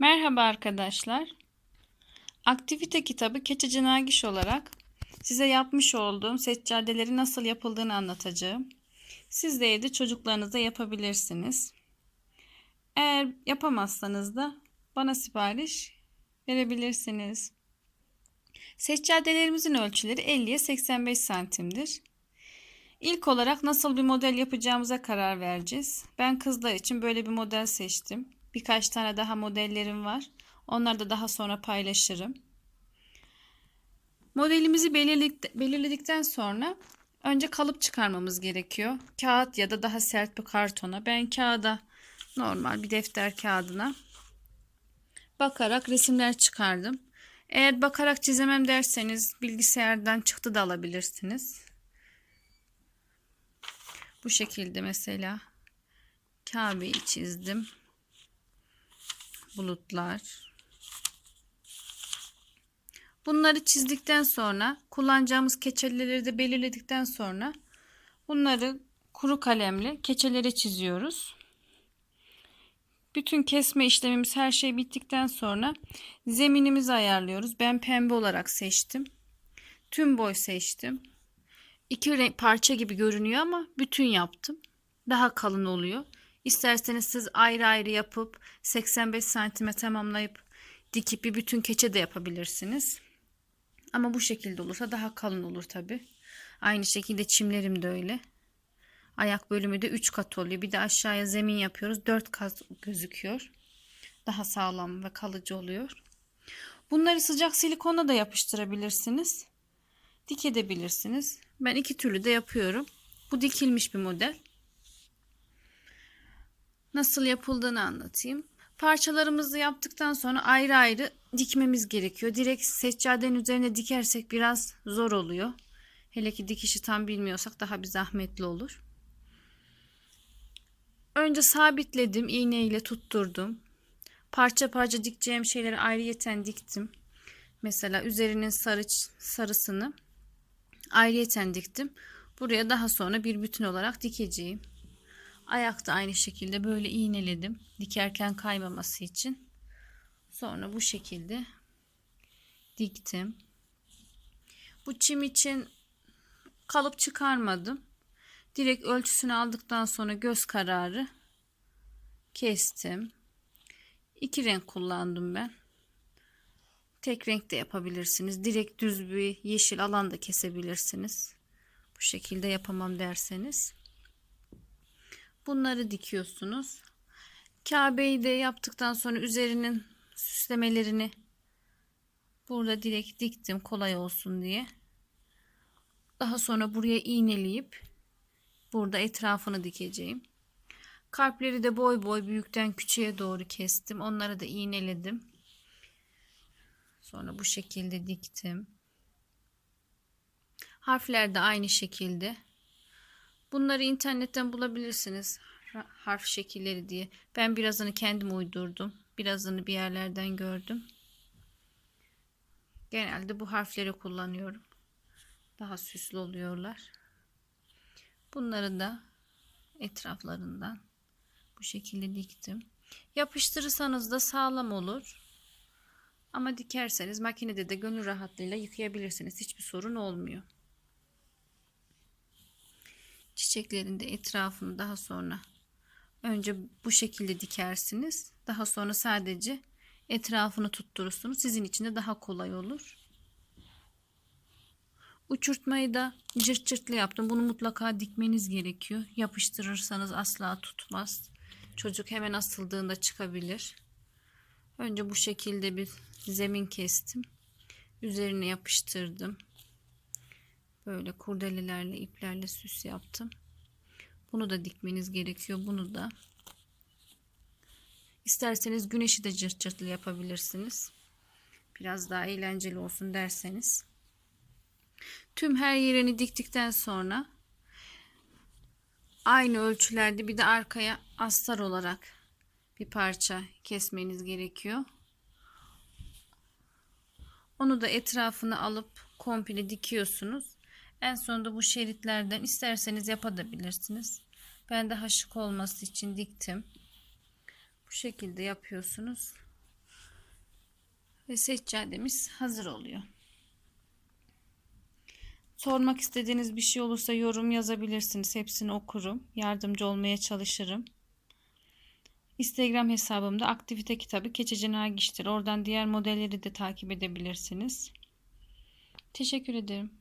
Merhaba arkadaşlar. Aktivite kitabı Keçeci Nagiş olarak size yapmış olduğum seccadeleri nasıl yapıldığını anlatacağım. Siz de evde çocuklarınıza yapabilirsiniz. Eğer yapamazsanız da bana sipariş verebilirsiniz. Seccadelerimizin ölçüleri 50'ye 85 santimdir. İlk olarak nasıl bir model yapacağımıza karar vereceğiz. Ben kızlar için böyle bir model seçtim. Birkaç tane daha modellerim var. Onları da daha sonra paylaşırım. Modelimizi belirledik- belirledikten sonra önce kalıp çıkarmamız gerekiyor. Kağıt ya da daha sert bir kartona. Ben kağıda normal bir defter kağıdına bakarak resimler çıkardım. Eğer bakarak çizemem derseniz bilgisayardan çıktı da alabilirsiniz. Bu şekilde mesela Kabe'yi çizdim. Bulutlar. Bunları çizdikten sonra kullanacağımız keçeleri de belirledikten sonra bunları kuru kalemle keçelere çiziyoruz. Bütün kesme işlemimiz her şey bittikten sonra zeminimizi ayarlıyoruz. Ben pembe olarak seçtim. Tüm boy seçtim. İki renk parça gibi görünüyor ama bütün yaptım. Daha kalın oluyor. İsterseniz siz ayrı ayrı yapıp 85 santime tamamlayıp dikip bir bütün keçe de yapabilirsiniz. Ama bu şekilde olursa daha kalın olur tabi. Aynı şekilde çimlerim de öyle. Ayak bölümü de 3 kat oluyor. Bir de aşağıya zemin yapıyoruz. 4 kat gözüküyor. Daha sağlam ve kalıcı oluyor. Bunları sıcak silikonla da yapıştırabilirsiniz. Dik edebilirsiniz. Ben iki türlü de yapıyorum. Bu dikilmiş bir model. Nasıl yapıldığını anlatayım. Parçalarımızı yaptıktan sonra ayrı ayrı dikmemiz gerekiyor. Direkt seccadenin üzerine dikersek biraz zor oluyor. Hele ki dikişi tam bilmiyorsak daha bir zahmetli olur. Önce sabitledim. iğneyle tutturdum. Parça parça dikeceğim şeyleri ayrıyeten diktim. Mesela üzerinin sarı sarısını ayrıyeten diktim. Buraya daha sonra bir bütün olarak dikeceğim. Ayakta aynı şekilde böyle iğneledim. Dikerken kaymaması için. Sonra bu şekilde diktim. Bu çim için kalıp çıkarmadım. Direkt ölçüsünü aldıktan sonra göz kararı kestim. İki renk kullandım ben. Tek renk de yapabilirsiniz. Direkt düz bir yeşil alan da kesebilirsiniz. Bu şekilde yapamam derseniz. Bunları dikiyorsunuz. Kabe'yi de yaptıktan sonra üzerinin süslemelerini burada direkt diktim kolay olsun diye. Daha sonra buraya iğneleyip burada etrafını dikeceğim. Kalpleri de boy boy büyükten küçüğe doğru kestim. Onları da iğneledim. Sonra bu şekilde diktim. Harfler de aynı şekilde. Bunları internetten bulabilirsiniz. Harf şekilleri diye. Ben birazını kendim uydurdum. Birazını bir yerlerden gördüm. Genelde bu harfleri kullanıyorum. Daha süslü oluyorlar. Bunları da etraflarından bu şekilde diktim. Yapıştırırsanız da sağlam olur. Ama dikerseniz makinede de gönül rahatlığıyla yıkayabilirsiniz. Hiçbir sorun olmuyor. Çiçeklerin de etrafını daha sonra önce bu şekilde dikersiniz. Daha sonra sadece etrafını tutturursunuz. Sizin için de daha kolay olur. Uçurtmayı da cırt cırtlı yaptım. Bunu mutlaka dikmeniz gerekiyor. Yapıştırırsanız asla tutmaz. Çocuk hemen asıldığında çıkabilir. Önce bu şekilde bir zemin kestim. Üzerine yapıştırdım. Böyle kurdelelerle iplerle süs yaptım. Bunu da dikmeniz gerekiyor. Bunu da isterseniz güneşi de cırt cırtlı yapabilirsiniz. Biraz daha eğlenceli olsun derseniz. Tüm her yerini diktikten sonra aynı ölçülerde bir de arkaya astar olarak bir parça kesmeniz gerekiyor. Onu da etrafını alıp komple dikiyorsunuz. En sonunda bu şeritlerden isterseniz yapabilirsiniz. Ben de haşık olması için diktim. Bu şekilde yapıyorsunuz. Ve seccademiz hazır oluyor. Sormak istediğiniz bir şey olursa yorum yazabilirsiniz. Hepsini okurum. Yardımcı olmaya çalışırım. Instagram hesabımda aktivite kitabı Keçeci Nergiş'tir. Oradan diğer modelleri de takip edebilirsiniz. Teşekkür ederim.